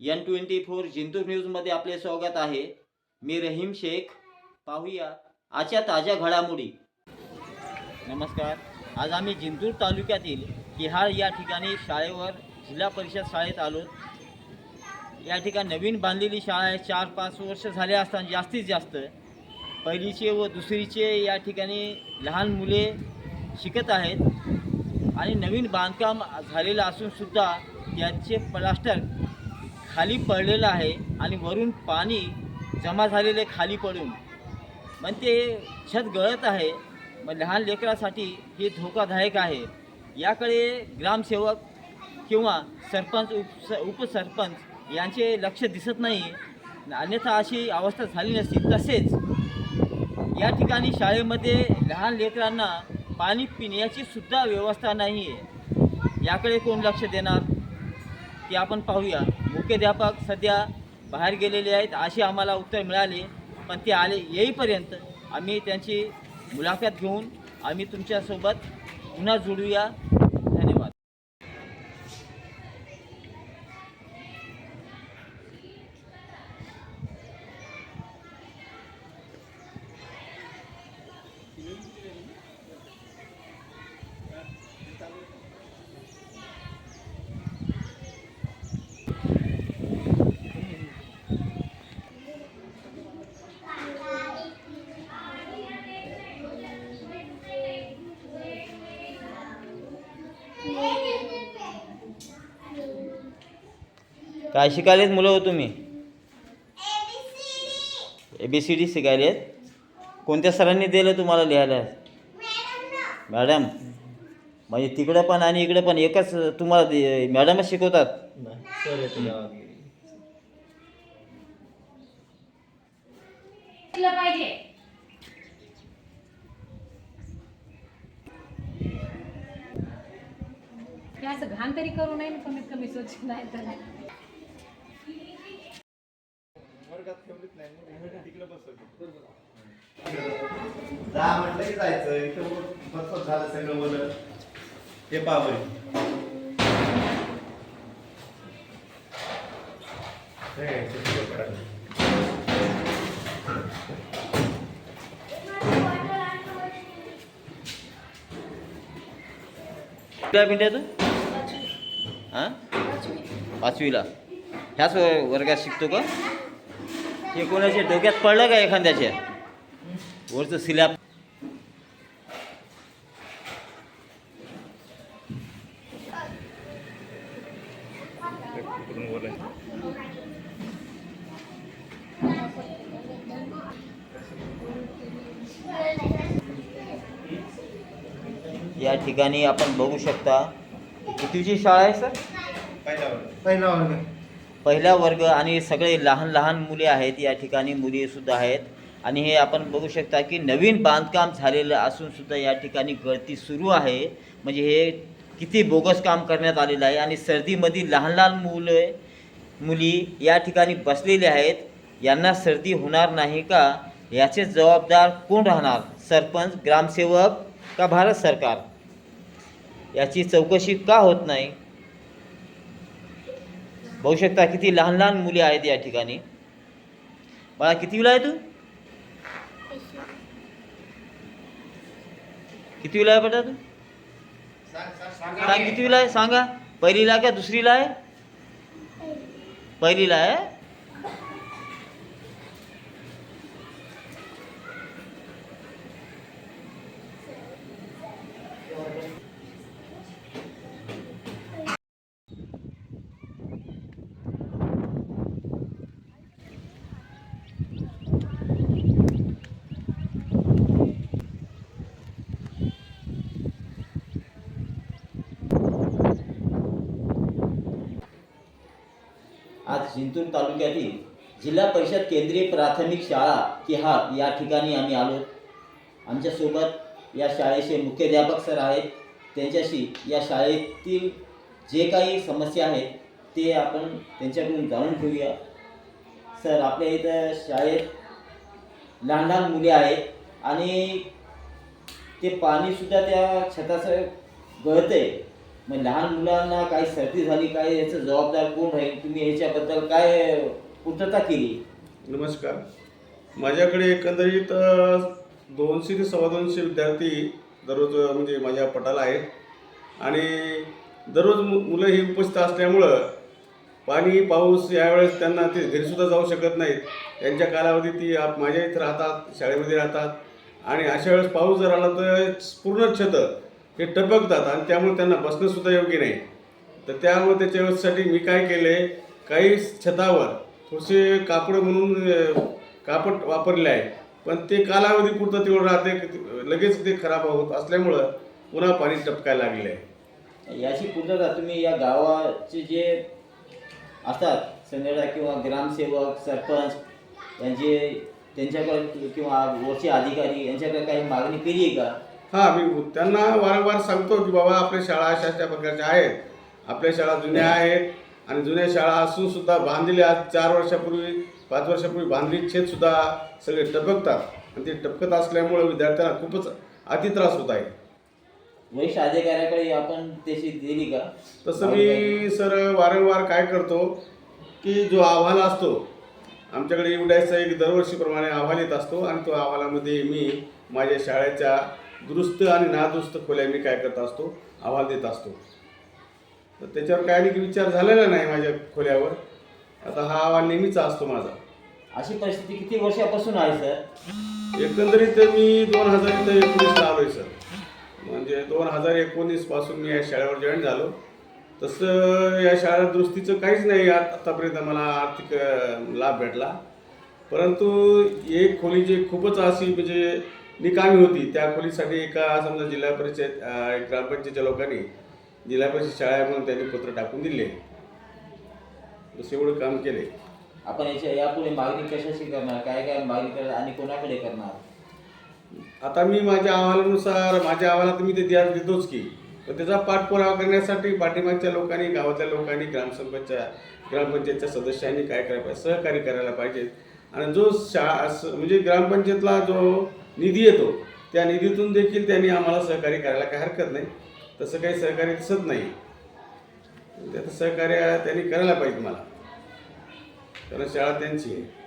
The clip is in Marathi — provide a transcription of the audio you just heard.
एन ट्वेंटी फोर जिंतूर न्यूजमध्ये आपले स्वागत आहे. मी रहीम शेख. पाहूया आजच्या ताज्या घडामोडी. नमस्कार. आज आम्ही जिंतूर तालुक्यातील किहाळ या ठिकाणी शाळेवर जिल्हा परिषद शाळेत आलो. या ठिकाणी नवीन बांधलेली शाळा आहे. चार पाच वर्ष झाले असताना जास्तीत जास्त पहिलीचे व दुसरीचे या ठिकाणी लहान मुले शिकत आहेत. आणि नवीन बांधकाम झालेलं असूनसुद्धा त्याचे प्लास्टर खाली पडलेलं आहे आणि वरून पाणी जमा झालेले खाली पडून. मग ते छत गळत आहे मग लहान लेकरासाठी हे धोकादायक आहे. याकडे ग्रामसेवक किंवा सरपंच उप उपसरपंच यांचे लक्ष दिसत नाही. अन्यथा अशी अवस्था झाली नसती. तसेच या ठिकाणी शाळेमध्ये लहान लेकरांना पाणी पिण्याची सुद्धा व्यवस्था नाही आहे याकडे कोण लक्ष देणार? ते आपण पाहूया. मुख्याध्यापक सध्या बाहेर गेलेले आहेत अशी आम्हाला उत्तर मिळाले. पण ते आले येईपर्यंत आम्ही त्यांची मुलाखत घेऊन आम्ही तुमच्यासोबत पुन्हा जोडूया धन्यवाद. काय शिकायलेत मुलं हो तुम्ही? ए बी सी डी शिकायलेत? कोणत्या सरांनी दिलं तुम्हाला लिहायला? मॅडम. म्हणजे तिकडं पण आणि इकडे पण एकच तुम्हाला मॅडमच शिकवतात. असं घाण तरी करू नये कमीत कमी स्वच्छ नाही तर. जा म्हटलं की जायचं इथं बसत झालं सगळं बोल ते? हां? पाचवीला. ह्याच वर्गात शिकतो का? हे कोणाच्या डोक्यात पडलं का एखाद्याच्या वरचं स्लॅब या ठिकाणी आपण बघू शकता कितीची शाळा आहे सर? पहिला पहिला वर्ग. पहिला वर्ग आणि सगळे लहान लहान मुले आहेत या ठिकाणी मुलीसुद्धा आहेत. आणि हे आपण बघू शकता की नवीन बांधकाम झालेलं असूनसुद्धा या ठिकाणी गळती सुरू आहे. म्हणजे हे किती बोगस काम करण्यात आलेलं आहे. आणि सर्दीमध्ये लहान लहान मुले मुली या ठिकाणी बसलेले आहेत. यांना सर्दी होणार नाही का? याचे जबाबदार कोण राहणार? सरपंच ग्रामसेवक का भारत सरकार? याची चौकशी का होत नाही? बघू शकता किती लहान लहान मुली आहेत या ठिकाणी? बाळा कितीला आहे तू? कितीला आहे बेटा तू? सांग कितीला आहे? सांगा. पहिलीला आहे का दुसरीला आहे? पहिलीला आहे? जिंतूर तालुक्यातील जिल्हा परिषद केंद्रीय प्राथमिक शाळा किहार या ठिकाणी आम्ही आलो. आमच्यासोबत या शाळेचे मुख्याध्यापक सर आहेत. त्यांच्याशी या शाळेतील जे काही समस्या आहेत ते आपण त्यांच्याकडून जाणून घेऊया. सर आपल्या इथं शाळेत लहान लहान मुले आहेत आणि ते पाणीसुद्धा त्या छताचं गळतं आहे मग लहान मुलांना काही सर्दी झाली काय याचं जबाबदार कोण राहील तुम्ही ह्याच्याबद्दल काय पूर्तता केली? नमस्कार. माझ्याकडे एकंदरीत दोनशे ते सव्वा दोनशे विद्यार्थी दररोज म्हणजे माझ्या पटाला आहेत. आणि दररोज मु मुलं ही उपस्थित असल्यामुळं पाणी पाऊस यावेळेस त्यांना ते घरीसुद्धा जाऊ शकत नाहीत. त्यांच्या कालावधी ती आप माझ्या इथं राहतात शाळेमध्ये राहतात. आणि अशा वेळेस पाऊस जर आला तर पूर्ण छत ते टपकतात आणि त्यामुळे त्यांना बसणंसुद्धा योग्य नाही. तर त्यामुळे त्याच्यासाठी मी काय केले काही छतावर थोडेसे कापड म्हणून कापड वापरले आहे. पण ते कालावधी पुरतं तेवढं राहते लगेच ते खराब होत असल्यामुळं पुन्हा पाणी टपकायला लागले आहे याची पूर्तता तुम्ही या गावाचे जे असतात संघटना किंवा ग्रामसेवक सरपंच यांचे त्यांच्याकडे किंवा वरचे अधिकारी यांच्याकडे काही मागणी केली आहे का? हां मी त्यांना वारंवार सांगतो की बाबा आपल्या शाळा अशा अशा प्रकारच्या आहेत. आपल्या शाळा जुन्या आहेत आणि जुन्या शाळा असून सुद्धा बांधलेल्या आज चार वर्षापूर्वी पाच वर्षापूर्वी बांधली छेद सुद्धा सगळे टपकतात. आणि ते टपकत असल्यामुळे विद्यार्थ्यांना खूपच अति त्रास होत आहे. वरिष्ठ अधिकाऱ्याकडे आपण त्याची दिली का? तसं मी सर वारंवार काय करतो की जो अहवाल असतो आमच्याकडे एवढ्याचा एक दरवर्षीप्रमाणे अहवाल येत असतो आणि तो अहवालामध्ये मी माझ्या शाळेच्या दुरुस्त आणि नादुरुस्त खोल्या मी काय करत असतो अहवाल देत असतो. तर त्याच्यावर काय आणखी विचार झालेला नाही माझ्या खोल्यावर. आता हा अहवाल नेहमीचा असतो माझा. अशी परिस्थिती किती वर्षापासून आहे सर? एकंदरीत मी दोन हजार इथं एकोणीसला आलो आहे सर. म्हणजे दोन हजार एकोणीसपासून मी या शाळेवर जॉईन झालो. तसं या शाळा दुरुस्तीचं काहीच नाही आत- आतापर्यंत मला आर्थिक लाभ भेटला. परंतु एक खोली जी खूपच अशी म्हणजे निकामी होती. त्या खोलीसाठी एका समजा जिल्हा परिषद ग्रामपंचायतच्या लोकांनी जिल्हा परिषद शाळा म्हणून त्यांनी पत्र टाकून दिले. बस एवढं काम केले. आपण याच्या यापुढे मागणी कशाची करणार? काय काय मागणी करणार आणि कोणाकडे करणार? आता मी माझ्या अहवालानुसार माझ्या अहवालात मी ते द्या देतोच की पण त्याचा पाठपुरावा करण्यासाठी पाठीमागच्या लोकांनी गावातल्या लोकांनी ग्रामसंघाच्या ग्रामपंचायतच्या सदस्यांनी काय करायला पाहिजे सहकार्य करायला पाहिजे. आणि जो शा स- म्हणजे ग्रामपंचायतला जो निधी येतो. त्या निधीतून देखील त्यांनी आम्हाला सहकार्य करायला काही हरकत नाही. तसं काही सहकार्य दिसत नाही. त्याचं सहकार्य त्यांनी करायला पाहिजे मला. कारण शाळा त्यांची आहे.